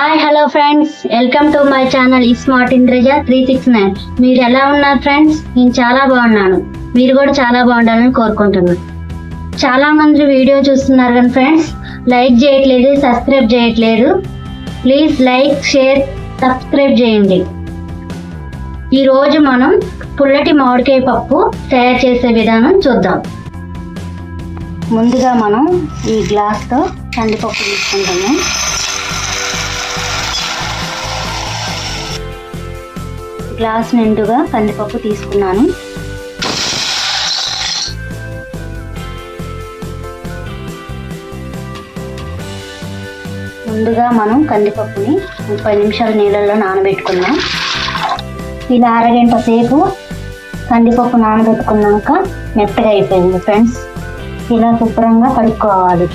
Hi hello friends welcome to my channel ఈ smart Indraja three six nine మీరు ఎలా ఉన్నారు ఫ్రెండ్స్ నేను చాలా బాగున్నాను. మీరు కూడా చాలా బాగుండాలని కోరుకుంటున్నాను. చాలా మంది వీడియో చూస్తున్నారు కానీ ఫ్రెండ్స్ లైక్ చేయట్లేదు సబ్స్క్రైబ్ చేయట్లేదు. ప్లీజ్ లైక్ షేర్ సబ్స్క్రైబ్ చేయండి. ఈరోజు మనం పుల్లటి మామిడికాయ పప్పు తయారు చేసే విధానం చూద్దాం. ముందుగా మనం ఈ గ్లాస్తో కందిపప్పు తీసుకుంటాము. గ్లాస్ నిండుగా కందిపప్పు తీసుకున్నాను. ముందుగా మనం కందిపప్పుని ముప్పై నిమిషాల నీళ్ళల్లో నానబెట్టుకున్నాం ఇలా అరగంట సేపు కందిపప్పు నానబెట్టుకున్నాక మెత్తగా అయిపోయింది ఫ్రెండ్స్. ఇలా శుభ్రంగా కడుక్కోవాలి.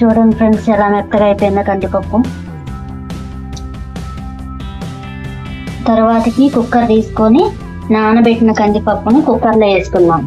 చూడండి ఫ్రెండ్స్ ఎలా మెత్తగా అయిపోయిందో కందిపప్పు. తర్వాతకి కుక్కర్ తీసుకొని నానబెట్టిన కందిపప్పుని కుక్కర్లో వేసుకున్నాం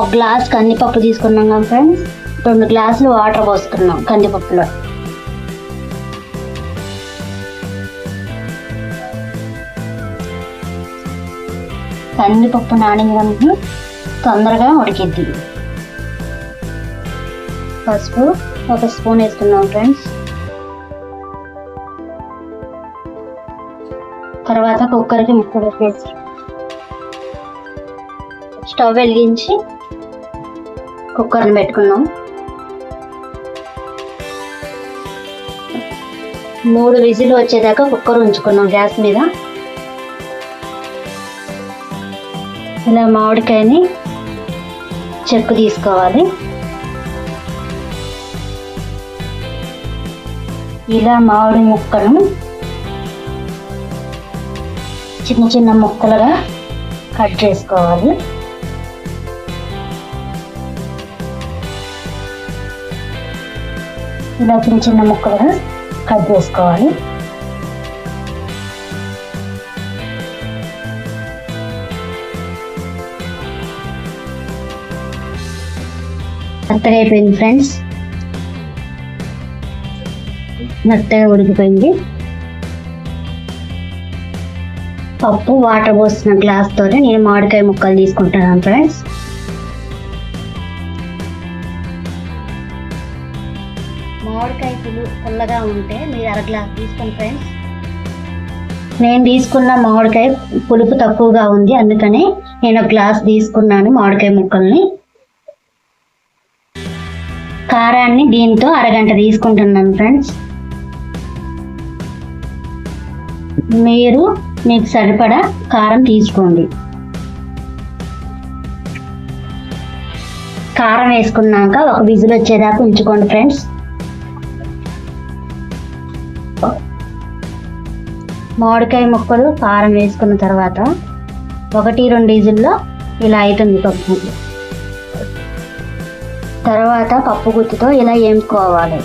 ఒక గ్లాస్ కందిపప్పు తీసుకున్నాం కదా ఫ్రెండ్స్. రెండు గ్లాసులు వాటర్ పోసుకున్నాం కందిపప్పులో. కందిపప్పు నానింది తొందరగా ఉడికిద్ది. పసుపు ఒక స్పూన్ వేసుకున్నాం ఫ్రెండ్స్. తర్వాత కుక్కర్కి ముక్కలు వేసి స్టవ్ వెలిగించి కుక్కర్ని పెట్టుకున్నాం. మూడు విజిల్ వచ్చేదాకా కుక్కర్ ఉంచుకున్నాం గ్యాస్ మీద. ఇలా మామిడికాయని చెక్కు తీసుకోవాలి. ఇలా మామిడి ముక్కను చిన్న చిన్న ముక్కలుగా కట్ చేసుకోవాలి. ఇలా చిన్న చిన్న ముక్కలుగా కట్ చేసుకోవాలి మెత్తగా అయిపోయింది ఫ్రెండ్స్ మెత్తగా ఉడికిపోయింది పప్పు వాటర్ పోసిన గ్లాస్తోనే నేను మామిడికాయ ముక్కలు తీసుకుంటున్నాను ఫ్రెండ్స్ మామిడికాయ పులు పుల్లగా ఉంటే మీరు అర గ్లాస్ తీసుకోండి ఫ్రెండ్స్. నేను తీసుకున్న మామిడికాయ పులుపు తక్కువగా ఉంది అందుకని నేను ఒక గ్లాస్ తీసుకున్నాను మామిడికాయ ముక్కల్ని. కారాన్ని దీంతో అరగంట తీసుకుంటున్నాను ఫ్రెండ్స్. మీరు మీకు సరిపడా కారం తీసుకోండి. కారం వేసుకున్నాక ఒక విజిల్ వచ్చేదాకా ఉంచుకోండి ఫ్రెండ్స్. మామిడికాయ ముక్కలు కారం వేసుకున్న తర్వాత ఒకటి రెండు ఈజుల్లో ఇలా అవుతుంది పప్పు. తర్వాత పప్పు గుత్తితో ఇలా వేయించుకోవాలి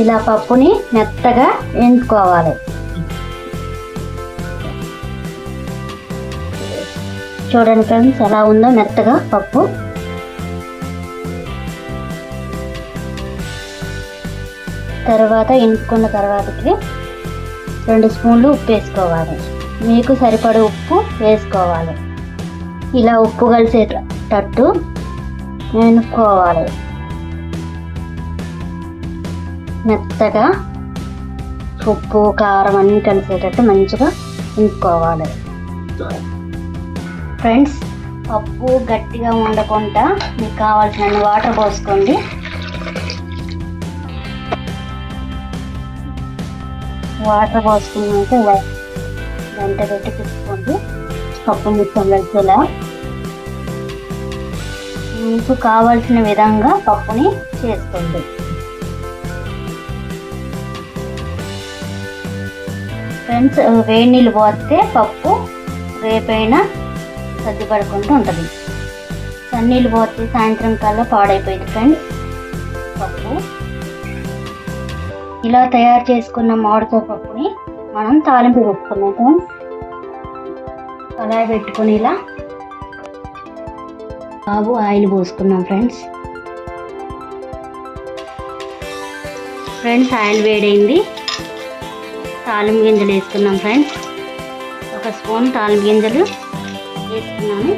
ఇలా పప్పుని మెత్తగా ఎంచుకోవాలి. చూడండి ఫ్రెండ్స్ ఎలా ఉందో మెత్తగా పప్పు. తర్వాత ఎంచుకున్న తర్వాతకి రెండు స్పూన్లు ఉప్పు వేసుకోవాలి. మీకు సరిపడే ఉప్పు వేసుకోవాలి. ఇలా ఉప్పు కలిసేటట్టు వేనుకోవాలి మెత్తగా ఉప్పు కారం అన్నీ కలిసేటట్టు మంచిగా ఇంకోవాలి ఫ్రెండ్స్ పప్పు గట్టిగా ఉండకుండా మీకు కావాల్సిన వాటర్ పోసుకోండి. వాటర్ పోసుకున్నాక ఇలా గంట పెట్టి తీసుకోండి పప్పు మొత్తం కలిసేలా. మీకు కావాల్సిన విధంగా పప్పుని చేసుకోండి. ఫ్రెండ్స్ వేడి నీళ్ళు పోస్తే పప్పు రేపైనా సర్ది పడకుండా ఉంటుంది. సన్నీళ్ళు పోతే సాయంత్రం కల్లా పాడైపోయింది ఫ్రెండ్స్. పప్పు. ఇలా తయారు చేసుకున్న మామిడికాయ పప్పుని మనం తాలింపు పెట్టుకున్నాం అలా కళాయి పెట్టుకొని ఇలా బాబు ఆయిల్ పోసుకున్నాం ఫ్రెండ్స్. ఫ్రెండ్స్ ఆయిల్ వేడైంది. తాలింపు గింజలు వేసుకున్నాం ఫ్రెండ్స్. ఒక స్పూన్ తాలింపు గింజలు వేసుకున్నాము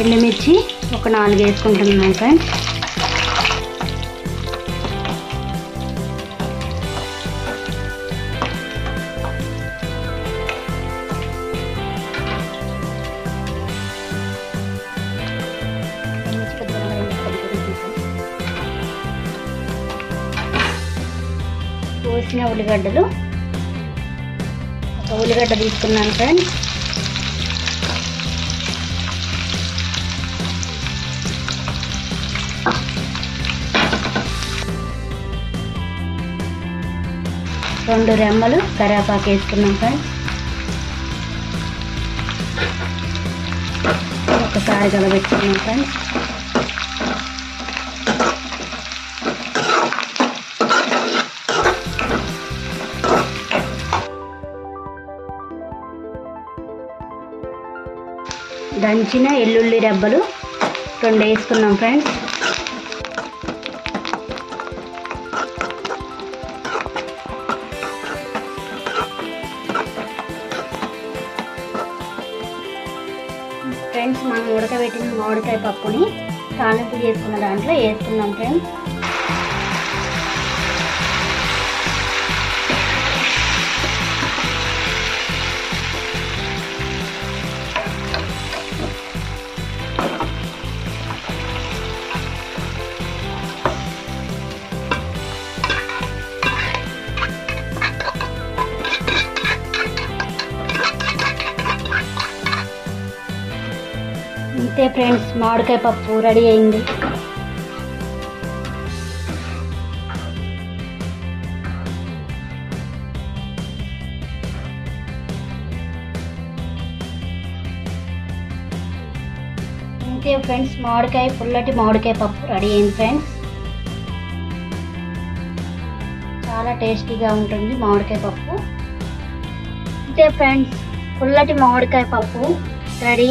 ఎండుమిర్చి ఒక నాలుగు వేసుకుంటున్నాం ఫ్రెండ్స్ కోసిన ఉల్లిగడ్డలు. ఒక ఉల్లిగడ్డ తీసుకున్నాను ఫ్రెండ్స్ రెండు రెమ్మలు కరేపాకు వేసుకున్నాం ఫ్రెండ్స్. ఒకసారి కలబెట్టుకున్నాం ఫ్రెండ్స్. దంచిన ఎల్లుల్లి రెబ్బలు రెండు వేసుకున్నాం ఫ్రెండ్స్. ఉడకబెట్టిన మామిడికాయ పప్పుని తాలింపు చేసుకున్న దాంట్లో వేసుకున్నాం ఫ్రెండ్స్ అంతే ఫ్రెండ్స్ మామిడికాయ పప్పు రెడీ అయింది. అంతే ఫ్రెండ్స్ మామిడికాయ పుల్లటి మామిడికాయ పప్పు రెడీ అయింది ఫ్రెండ్స్. చాలా టేస్టీగా ఉంటుంది మామిడికాయ పప్పు. అంతే ఫ్రెండ్స్ పుల్లటి మామిడికాయ పప్పు రెడీ.